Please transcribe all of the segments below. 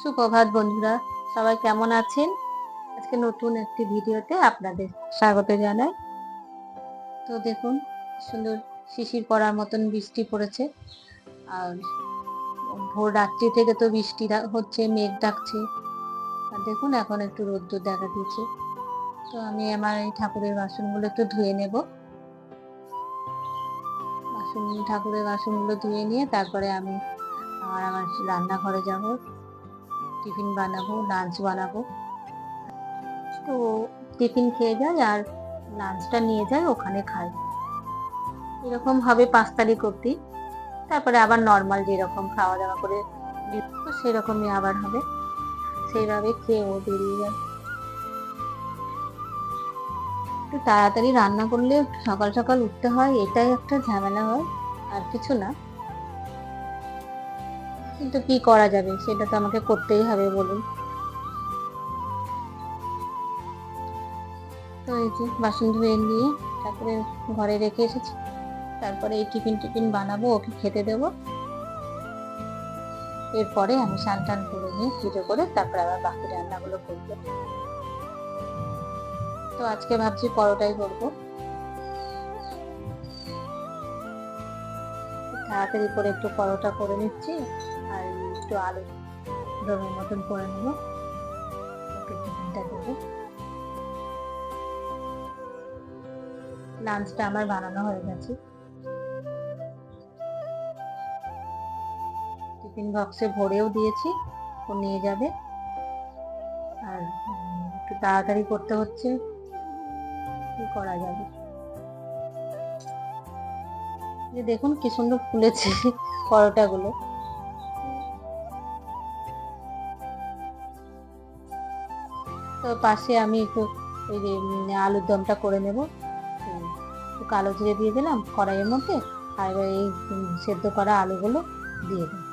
সুপ্রভাত বন্ধুরা, সবাই কেমন আছেন? আজকে নতুন একটি ভিডিওতে আপনাদের স্বাগত জানাই। তো দেখুন, সুন্দর শিশির পড়ার মতন বৃষ্টি পড়েছে। আর ভোর রাত্রি থেকে তো বৃষ্টি হচ্ছে, মেঘ ডাকছে। আর দেখুন, এখন একটু রোদ্দুর দেখা দিয়েছে তো আমি আমার এই ঠাকুরের বাসনগুলো একটু ধুয়ে নেব। বাসন ঠাকুরের বাসনগুলো ধুয়ে নিয়ে তারপরে আমি আমার আমার রান্নাঘরে যাব। টিফিন বানাবো লাঞ্চ বানাবো। তো টিফিন খেয়ে যায় আর লাঞ্চটা নিয়ে যায় ওখানে খাই। এরকম হবে পাঁচ তারিখ অব্দি তারপরে আবার নর্মাল যেরকম খাওয়া দাওয়া করে তো সেরকমই আবার হবে। সেইভাবে খেয়ে ও বেরিয়ে যায়। একটু তাড়াতাড়ি রান্না করলে সকাল সকাল উঠতে হয়, এটাই একটা ঝামেলা হয়, আর কিছু না। কিন্তু কি করা যাবে? সেটা তো আমাকে করতেই হবে, বলুন। তো এই যে বাসন ধুয়ে নিয়ে তারপরে ঘরে রেখে এসেছি। তারপরে এই টিফিন টিফিন বানাবো, ওকে খেতে দেবো। এরপরে আমি স্নান টান করে নিয়ে পুজো করে তারপরে আবার বাকি রান্নাগুলো করব। তো আজকে ভাবছি পরোটাই করব। তাড়াতাড়ি করে একটু পরোটা করে নিচ্ছি, আর একটু আলু দমের মতন করে নেব। লাঞ্চটা আমার বানানো হয়ে গেছে। টিফিন বক্সে ভরেও দিয়েছি, ও নিয়ে যাবে। আর একটু তাড়াতাড়ি করতে হচ্ছে, কি করা যাবে? যে দেখুন কি সুন্দর ফুলেছে পরোটাগুলো। তো পাশে আমি একটু ওই যে আলুর দমটা করে নেব। একটু কালো জিরে দিয়ে দিলাম কড়াইয়ের মধ্যে। আর এই সেদ্ধ করা আলুগুলো দিয়ে দিই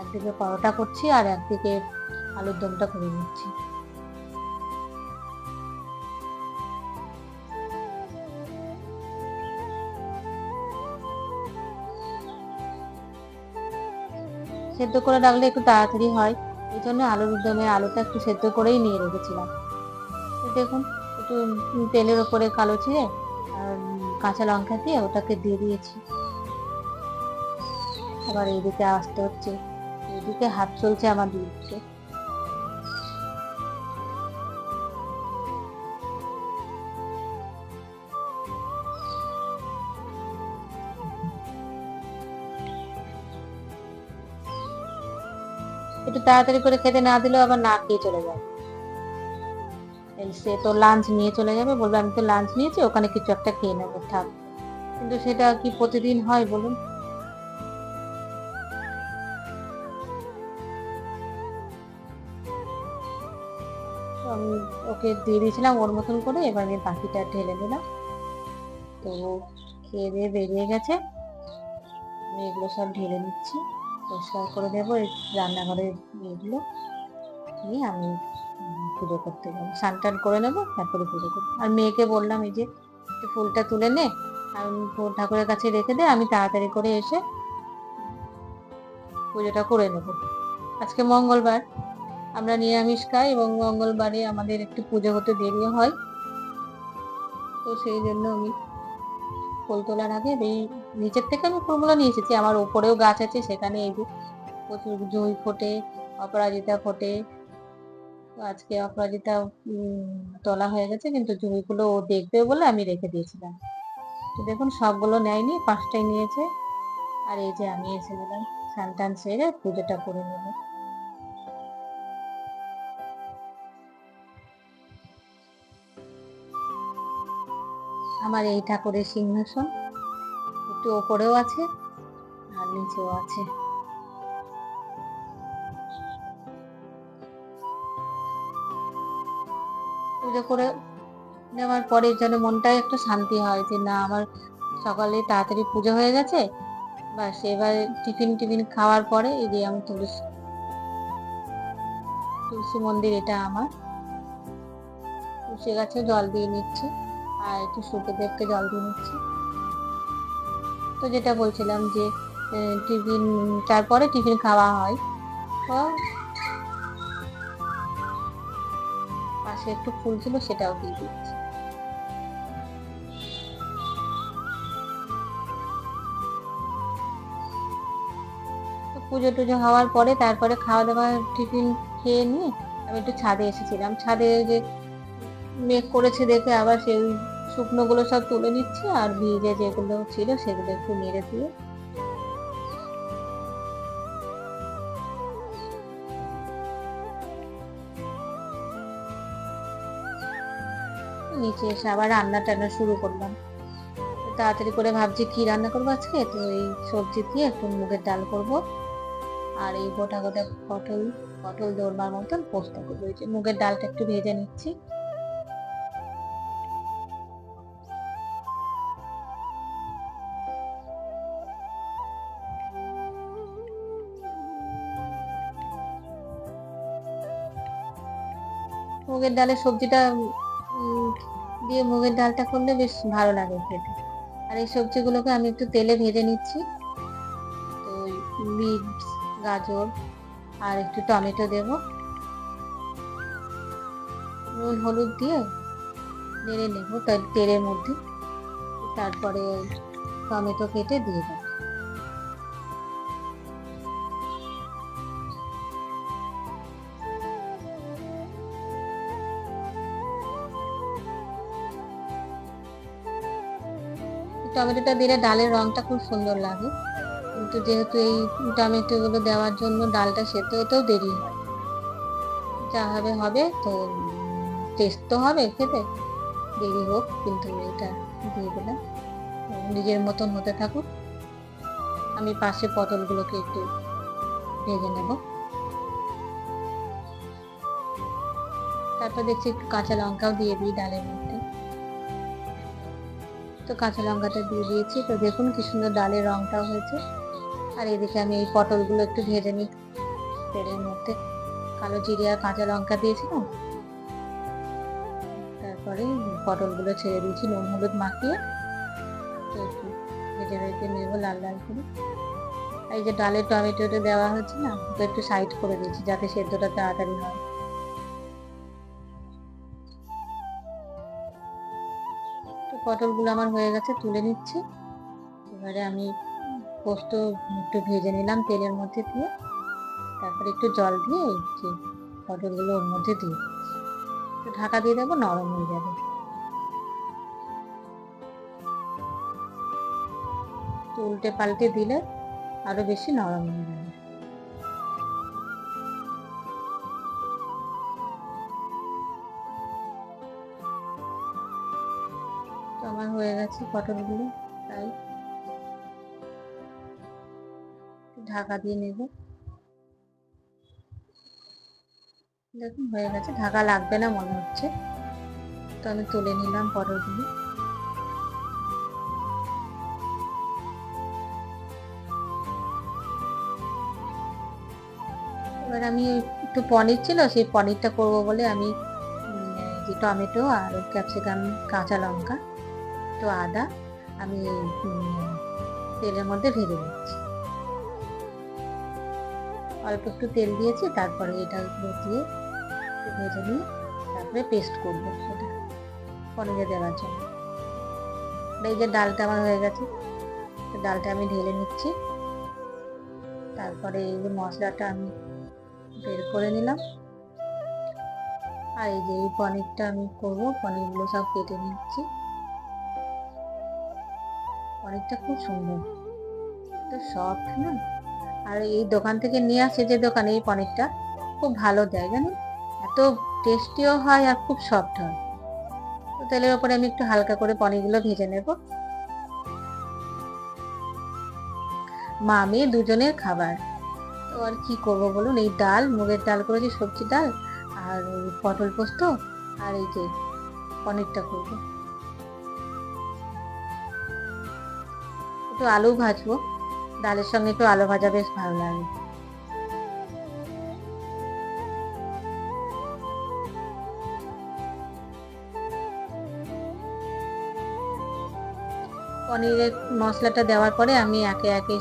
একদিকে পরোটা করছি আর একদিকে আলুর দমটা করে নিচ্ছি। সেদ্ধ করে রাখলে একটু তাড়াতাড়ি হয়। এই জন্য আলুর দমে আলুটা একটু সেদ্ধ করেই নিয়ে রেখেছিলাম। দেখুন, একটু তেলের ওপরে কালো ছিঁড়ে আর কাঁচা লঙ্কা দিয়ে ওটাকে দিয়ে দিয়েছি। আবার এদিকে আসতে হচ্ছে। এদিকে হাত চলছে আমার দুদিকে একটু তাড়াতাড়ি করে খেতে না দিলেও আবার না খেয়ে চলে যাবে সে তো লাঞ্চ নিয়ে চলে যাবে, বলবে আমি তো লাঞ্চ নিয়েছি, ওখানে কিছু একটা খেয়ে নেব, থাক। কিন্তু সেটা কি প্রতিদিন হয় বলুন? আমি ওকে দিয়ে দিয়েছিলাম ওর মতন করে, এবার আমি বাকিটা ঢেলে দিলাম। তো খেয়ে দিয়ে বেরিয়ে গেছে। আমি এগুলো সব ঢেলে নিচ্ছি। পরিষ্কার করে দেবো রান্নাঘরের এগুলো নিয়ে আমি পুজো করতে যাব। স্নান টান করে নেব, তারপরে পুজো করব। আর মেয়েকে বললাম, এই যে ফুলটা তুলে নে আর ঠাকুরের কাছে রেখে দে, আমি তাড়াতাড়ি করে এসে পুজোটা করে নেব। আজকে মঙ্গলবার, আমরা নিরামিষ খাই এবং মঙ্গলবারে আমাদের একটু পুজো হতে দেরিও হয়। তো সেই জন্য আমি ফুল তোলার আগে এই নিচের থেকে আমি ফুলগুলো নিয়ে এসেছি। আমার ওপরেও গাছ আছে, সেখানে এই যে প্রচুর জুঁই ফোটে, অপরাজিতা ফোটে। আজকে অপরাজিতা তোলা হয়ে গেছে, কিন্তু জুঁইগুলো ও দেখবে বলে আমি রেখে দিয়েছিলাম। তো দেখুন, সবগুলো নেয়নি, পাঁচটাই নিয়েছে। আর এই যে আমি এসে গেলাম স্নান টান সেরে পুজোটা করে নেব। আমার এই ঠাকুরের সিংহাসন। একটু ওপরেও আছে, আর নিচেও আছে। পুজো করে নেওয়ার পরে যেন মনটাই একটু শান্তি হয় যে, না, আমার সকালে তাড়াতাড়ি পুজো হয়ে গেছে। বাস এবার টিফিন টিফিন খাওয়ার পরে এই যে আমি তুলসী তুলসী মন্দির, এটা আমার। তুলসী গাছে জল দিয়ে নিচ্ছি। আর একটু সুখদেবকে জল দিয়ে নিচ্ছি। তো যেটা বলছিলাম যে টিফিন, তারপরে টিফিন খাওয়া হয়। পর পাশে একটু ফুল ছিল সেটাও দিয়ে দিচ্ছি পুজো টুজো হওয়ার পরে তারপরে খাওয়া দাওয়া টিফিন খেয়ে নিয়ে আমি একটু ছাদে এসেছিলাম। ছাদে যে মেঘ করেছে দেখে আবার সেই শুকনোগুলো সব তুলে নিচ্ছি আর ভিজে যেগুলো ছিল সেগুলো একটু নেড়ে দিয়ে নিচে এসে আবার রান্না টান্না শুরু করলাম। তাড়াতাড়ি করে ভাবছি কি রান্না করব আজকে? তো এই সবজি দিয়ে একটু মুগের ডাল করব। আর এই গোটা গোটা পটল পটল দোরমার মতন পোস্ত করব। এই যে মুগের ডালটা একটু ভেজে নিচ্ছি। মুগের ডালের সবজিটা দিয়ে মুগের ডালটা করলে বেশ ভালো লাগে খেতে। আর এই সবজিগুলোকে আমি একটু তেলে ভেজে নিচ্ছি। তো বিট গাজর, আর একটু টমেটো দেব। নুন, হলুদ দিয়ে নেড়ে নেব তেলের মধ্যে। তারপরে টমেটো কেটে দিয়ে দেবো। টমেটোটা দিলে ডালের রংটা খুব সুন্দর লাগে। কিন্তু যেহেতু এই টমেটো গুলো দেওয়ার জন্য ডালটা সেদ্ধ হতেও দেরি হয়। যা হবে হবে তো টেস্ট তো হবে খেতে। দেরি হোক কিন্তু এটা দিয়ে দিলাম নিজের মতন হতে থাকুক। আমি পাশে পটলগুলোকে একটু ভেজে নেব। তারপর দেখছি একটু কাঁচা লঙ্কাও দিয়ে দিই ডালের মধ্যে। তো কাঁচা লঙ্কাটা দিয়ে দিয়েছি। তো দেখুন কি সুন্দর ডালের রংটাও হয়েছে। আর এদিকে আমি এই পটলগুলো একটু ভেজে নিই। তেলের মধ্যে কালো জিরে আর কাঁচা লঙ্কা দিয়েছিলাম। তারপরে পটলগুলো ছেড়ে দিয়েছি, নুন, হলুদ মাখিয়ে। তো একটু ভেজে ভেজে নেব লাল লাল করে। এই যে ডালের টমেটোটা দেওয়া হচ্ছে না, তো একটু সাইড করে দিয়েছি যাতে সেদ্ধটা তাড়াতাড়ি হয়। পটলগুলো আমার হয়ে গেছে, তুলে নিচ্ছি। এবারে আমি পোস্ত একটু ভেজে নিলাম তেলের মধ্যে দিয়ে। তারপরে একটু জল দিয়ে যে পটলগুলো ওর মধ্যে দিয়ে। একটু ঢাকা দিয়ে দেবো, নরম হয়ে যাবে। উল্টে পাল্টে দিলে আরও বেশি নরম হয়ে যাবে। গেছে পটলগুলো তাই। ঢাকা দিয়ে নেব। দেখুন, হয়ে গেছে। ঢাকা লাগবে না, মনে হচ্ছে। তো আমি তুলে নিলাম পটলগুলো এবার আমি একটু পনির ছিল, সেই পনিরটা করব বলে আমি যে টমেটো আর ক্যাপসিকাম, কাঁচা লঙ্কা। একটু আদা, আমি তেলের মধ্যে ভেজে নিচ্ছি। অল্প একটু তেল দিয়েছি, তারপরে এটা দিয়ে ভেজে নিয়ে তারপরে পেস্ট করব সেটা পনিরে দেওয়ার জন্য। এই যে ডালটা আমার হয়ে গেছে ডালটা আমি ঢেলে নিচ্ছি। তারপরে এই যে মশলাটা আমি বের করে নিলাম। আর এই যে এই পনিরটা আমি করব, পনিরগুলো সব কেটে নিচ্ছি। পনিরটা খুব সুন্দর। তো সফট না আর এই দোকান থেকে নিয়ে আসে যে দোকানে, এই পনিরটা, খুব ভালো দেয়, জানেন? এত টেস্টিও হয় আর খুব সফট হয়। তো তেলের ওপরে আমি একটু হালকা করে পনিরগুলো ভেজে নেব। মা মেয়ে দুজনের খাবার। তো আর কি করব বলুন? এই ডাল, মুগের ডাল করেছি, সবজি ডাল, আর পটল পোস্ত, আর এই যে পনিরটা করব। একটু আলু ভাজবো। ডালের সঙ্গে একটু আলু ভাজা বেশ ভালো লাগে। পনিরের মশলাটা দেওয়ার পরে আমি একে একে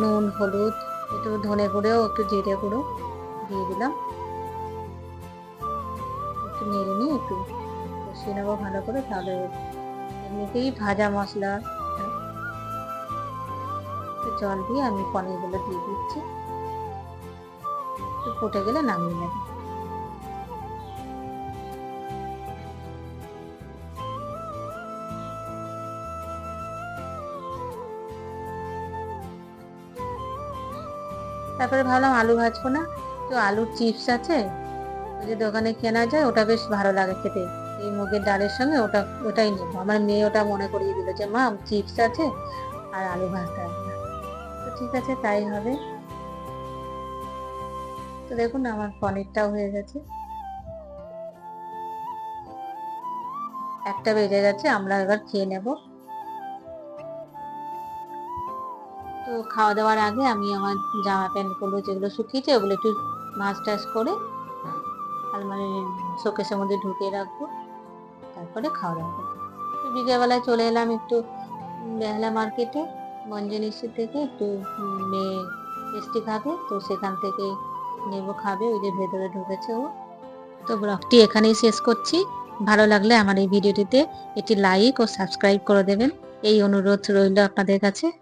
নুন, হলুদ, একটু ধনে গুঁড়ো, একটু জিরে গুঁড়ো দিয়ে দিলাম। একটু নেড়ে নিয়ে একটু কষিয়ে নেব ভালো করে। তাহলে এমনিতেই ভাজা মশলা জল দিয়ে আমি পনিরগুলো দিয়ে দিচ্ছি। একটু ফুটে গেলে নামিয়ে নেব। তারপরে ভাবলাম আলু ভাজবো না। তো আলুর চিপস আছে যে দোকানে কেনা যায় ওটা বেশ ভালো লাগে খেতে। এই মুগের ডালের সঙ্গে ওটা, ওটাই নেব। আমার মেয়ে ওটা মনে করিয়ে দিল যে, মা, চিপস আছে আর আলু ভাজতে ঠিক আছে, তাই হবে। তো দেখুন, আমার পনিরটাও হয়ে গেছে। একটা বেজে গেছে, আমরা এবার খেয়ে নেব। তো খাওয়া দাওয়ার আগে আমি আমার জামা প্যান্টগুলো যেগুলো শুকিয়েছে, ওগুলো একটু মাছ টাছ করে আলমারি শোকেসের মধ্যে ঢুকিয়ে রাখব। তারপরে খাওয়া দাওয়া করব। বিকেলবেলায় চলে এলাম একটু বেহালা মার্কেটে। মঞ্জনিসি থেকে একটু মেয়ে মিষ্টি খাবে, তো সেখান থেকে নেব, খাবে, ওই যে ভেতরে ঢুকেছে ও। তো ব্লগটি এখানেই শেষ করছি। ভালো লাগলে আমার এই ভিডিওটিতে একটি লাইক ও সাবস্ক্রাইব করে দেবেন। এই অনুরোধ রইল আপনাদের কাছে।